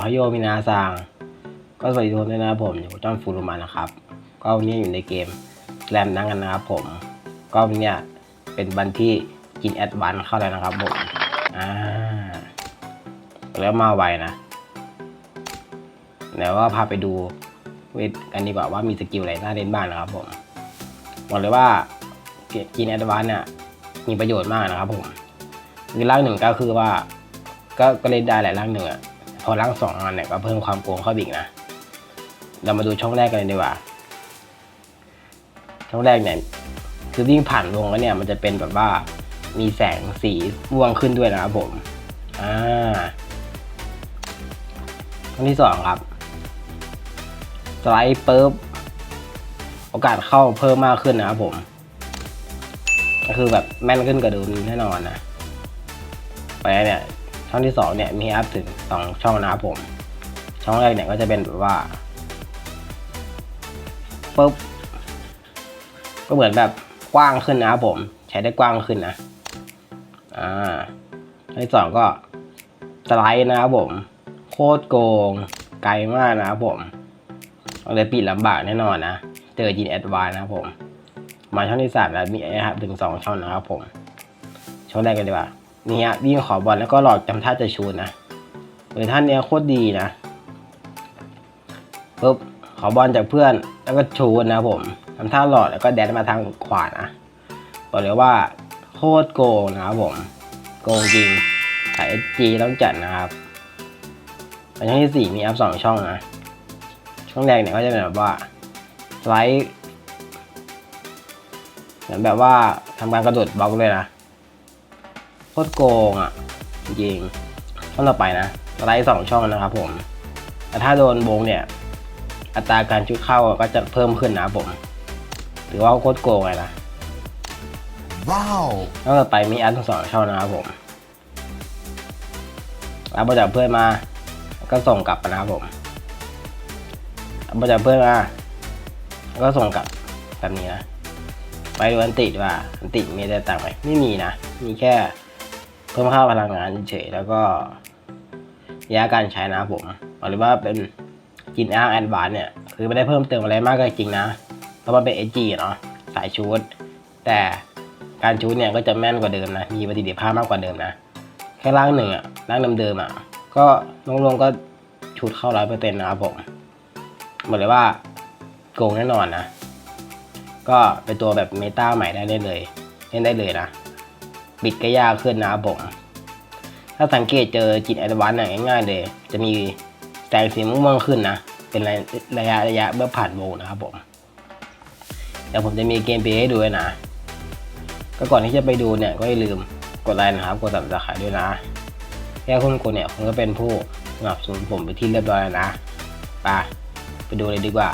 ไฮโอมินาซังก็สวัสดีทุกคนด้วยนะครับผมอยู่กับจอห์นฟูรุมานะครับ ก็วันนี้อยู่ในเกมแรมนั่งกันนะครับผม ก็วันนี้เป็นวันที่กินแอดวานเข้าแล้วนะครับผมอ่าแล้วมาไวนะเดี๋ยวว่าพาไปดูเวทกันดีกว่าว่ามีสกิลอะไรน่าเล่นบ้างนะครับผมบอกเลยว่ากินแอดวานเนี่ยมีประโยชน์มากนะครับผมคือร่างหนึ่งก็คือว่า ก็ก็เล่นได้แหละร่างหนึ่งอะ พอร่างสองอันเนี่ยก็เพิ่มความโกงเข้าอีกนะ เรามาดูช่องแรกกันเลยดีกว่า ช่องแรกเนี่ยคือวิ่งผ่านวงแล้วเนี่ยมันจะเป็นแบบว่ามีแสงสีม่วงขึ้นด้วยนะครับผม อ่าช่องที่สองครับ สไลด์ปุ๊บโอกาสเข้าเพิ่มมากขึ้นนะครับผม ก็คือแบบแม่นขึ้นกว่าเดิมแน่นอนนะ ไปเนี่ย ช่องที่สองเนี่ยมีอัพถึงสองช่องนะครับผม ช่องแรกเนี่ยก็จะเป็นแบบว่าปุ๊บก็เหมือนแบบกว้างขึ้นนะครับผม ใช้ได้กว้างขึ้นนะอ่าช่องที่สองก็สไลด์นะครับผม โคตรโกงไกลมากนะครับผมเอาเลยปิดลำบากแน่นอนนะ เจอจีนแอดวานนะครับผม มาช่องที่สามแล้วมีนะครับถึงสองช่องนะครับผม ช่องแรกกันดีกว่า นี่ฮะวิ่งขอบอลแล้วก็หลอกจำท่าจะชูนะเออท่านเนี้ยโคตรดีนะปุ๊บขอบอลจากเพื่อนแล้วก็ชูนะผมทำท่าหลอดแล้วก็แดนมาทางขวานะบอกเลยว่าโคตรโกงนะครับผม โกงจริงสาย SG ต้องจัดนะครับช่องที่สี่มีอัพสองช่องนะ ช่องแรกเนี่ยก็จะเป็นแบบว่าสไลด์เหมือนแบบว่าทำการกระโดดบล็อกเลยนะ โคตรโกงอะจริงๆช่องต่อไปนะสไลด์สองช่องนะครับผมแต่ถ้าโดนโบงเนี่ย อัตราการชุดเข้าก็จะเพิ่มขึ้นนะครับผม ถือว่าโคตรโกงเลยนะ Wow! ช่องต่อไปมีอันทั้งสองช่องนะครับผมรับมาจากเพื่อนมาแล้วก็ส่งกลับนะครับผมรับมาจากเพื่อนมาแล้วก็ส่งกลับแบบนี้นะ ไปดูอันติดว่าอันติมีอะไรต่างไหมไม่มีนะ มีแค่ เพิ่มค่าพลังงานเฉยแล้วก็ระยะการใช้นะผมบอกเลยว่าเป็นจินอ้างแอดวานเนี่ย คือไม่ได้เพิ่มเติมอะไรมากก็จริงนะ เพราะมันเป็น SG เนาะสายชูดแต่การชูดเนี่ยก็จะแม่นกว่าเดิมนะ มีประสิทธิภาพมากกว่าเดิมนะ แค่ร่างหนึ่งอะร่างเดิมๆอะก็ลงๆก็ชูดเข้าร้อยเปอร์เซ็นต์นะครับผมบอกเลยว่าโกงแน่นอนนะ ก็เป็นตัวแบบเมตาใหม่ได้เลยเล่นได้เลยนะ ปิดก็ยากขึ้นนะครับผม ถ้าสังเกตเจอจิตแอดวานซ์เนี่ยง่ายๆเลย จะมีแสงสีม่วงขึ้นนะ เป็นระยะระยะเมื่อผ่านโวนะครับผม เดี๋ยวผมจะมีเกมเพลย์ให้ดูนะ ก็ก่อนที่จะไปดูเนี่ยก็อย่าลืมกดไลค์นะครับ กดติดตามด้วยนะแค่คุณกดเนี่ยคุณก็เป็นผู้สนับสนุนผมไปที่เรียบร้อยแล้วนะไปไปดูเลยดีกว่า